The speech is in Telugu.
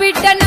బిడ్డ